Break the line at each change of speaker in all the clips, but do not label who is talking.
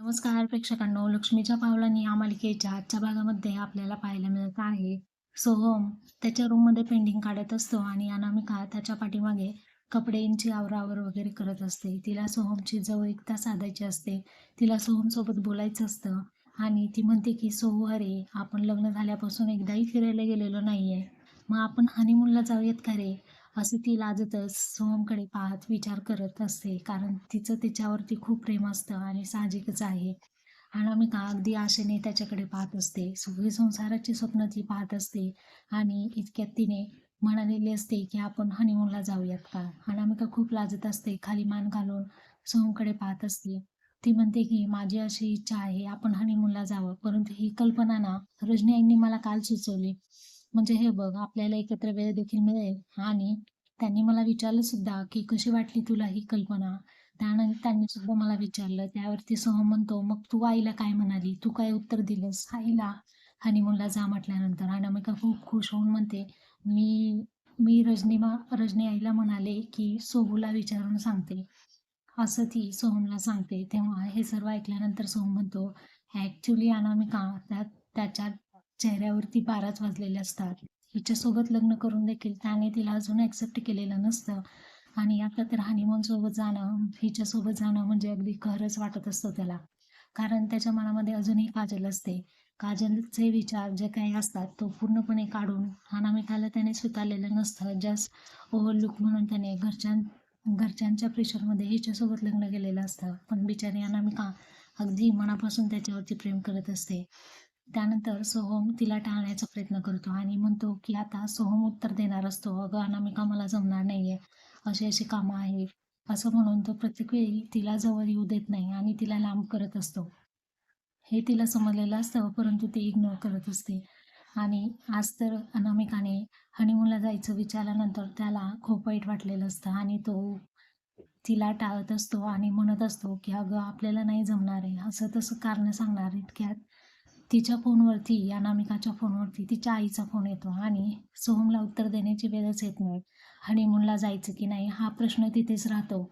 नमस्कार प्रेक्षकांनो लक्ष्मीच्या पावलांनी या मालिकेच्या आजच्या भागामध्ये आपल्याला पाहायला मिळत आहे. सोहम त्याच्या रूममध्ये पेंटिंग काढत असतो आणि अनामिका त्याच्या पाठीमागे कपड्यांची आवरावर वगैरे करत असते. तिला सोहमची जवळिकता साधायची असते. तिला सोहमसोबत बोलायचं असतं आणि ती म्हणते की सोहू अरे आपण लग्न झाल्यापासून एकदाही फिरायला गेलेलो नाही आहे मग आपण हनीमूनला जाऊयात का रे? असं ती लाजतच सोहमकडे पाहत विचार करत असते. कारण तिचं तिच्यावरती खूप प्रेम असतं आणि साहजिकच आहे. अनामिका अगदी आशेने त्याच्याकडे पाहत असते. सगळी संसाराची स्वप्न ती पाहत असते आणि इतक्यात तिने म्हणालेली असते की आपण हनीमूनला जाऊयात का? अनामिका खूप लाजत असते. खाली मान घालून सोहमकडे पाहत असते. ती म्हणते की माझी अशी इच्छा आहे आपण हनीमूनला जावं. परंतु ही कल्पना ना रजनी आईंनी मला काल सुचवली. म्हणजे हे बघ आपल्याला एकत्र वेळ देखील मिळेल. आणि त्यांनी मला विचारलं सुद्धा की कशी वाटली तुला ही कल्पना? त्यानंतर त्यांनी सुद्धा मला विचारलं. त्यावरती सोहम म्हणतो मग तू आईला काय म्हणाली? तू काय उत्तर दिलंस? आईला हनीमूनला जा म्हटल्यानंतर. अनामिका खूप खुश होऊन म्हणते मी मी रजनीमा रजनी आईला म्हणाले की सोहूला विचारून सांगते. असं ती सोहमला सांगते. तेव्हा हे सर्व ऐकल्यानंतर सोहम म्हणतो ॲक्च्युली अनामिका त्या त्याच्यात चेहऱ्यावरती बाराच वाजलेले असतात. हिच्यासोबत लग्न करून देखील त्याने तिला अजून ॲक्सेप्ट केलेलं नसतं. आणि आता तर हनीमून सोबत जाणं हिच्यासोबत जाणं म्हणजे अगदी खरंच वाटत असतं त्याला. कारण त्याच्या मनामध्ये अजूनही काजल असते. काजलचे विचार जे काही असतात तो पूर्णपणे काढून अनामिकाला त्याने स्वीकारलेलं नसतं. जस्ट ओव्हरलुक म्हणून त्याने घरच्यां घरच्यांच्या प्रेशरमध्ये हिच्यासोबत लग्न केलेलं असतं. पण बिचारी अनामिका अगदी मनापासून त्याच्यावरती प्रेम करत असते. त्यानंतर सोहम तिला टाळण्याचा प्रयत्न करतो आणि म्हणतो की आता सोहम उत्तर देणार असतो. अगं अनामिका मला जमणार नाही आहे अशी अशी कामं आहेत. असं म्हणून तो प्रत्येक वेळी तिला जवळ येऊ देत नाही आणि तिला लांब करत असतो. हे तिला समजलेलं असतं परंतु ती इग्नोर करत असते. आणि आज तर अनामिकाने हनीमूनला जायचं विचारल्यानंतर त्याला खूप वाईट वाटलेलं असतं आणि तो तिला टाळत असतो आणि म्हणत असतो की अगं आपल्याला नाही जमणार आहे. असं तसं कारण सांगणार इतक्यात तिच्या फोनवरती अनामिकाच्या फोनवरती तिच्या आईचा फोन येतो आणि सोहमला उत्तर देण्याची वेळच येत नाही. हनीमूनला जायचं की नाही हा प्रश्न तिथेच राहतो.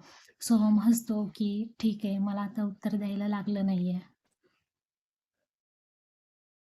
सोहम हसतो की ठीक आहे मला आता उत्तर द्यायला लागलं नाही आहे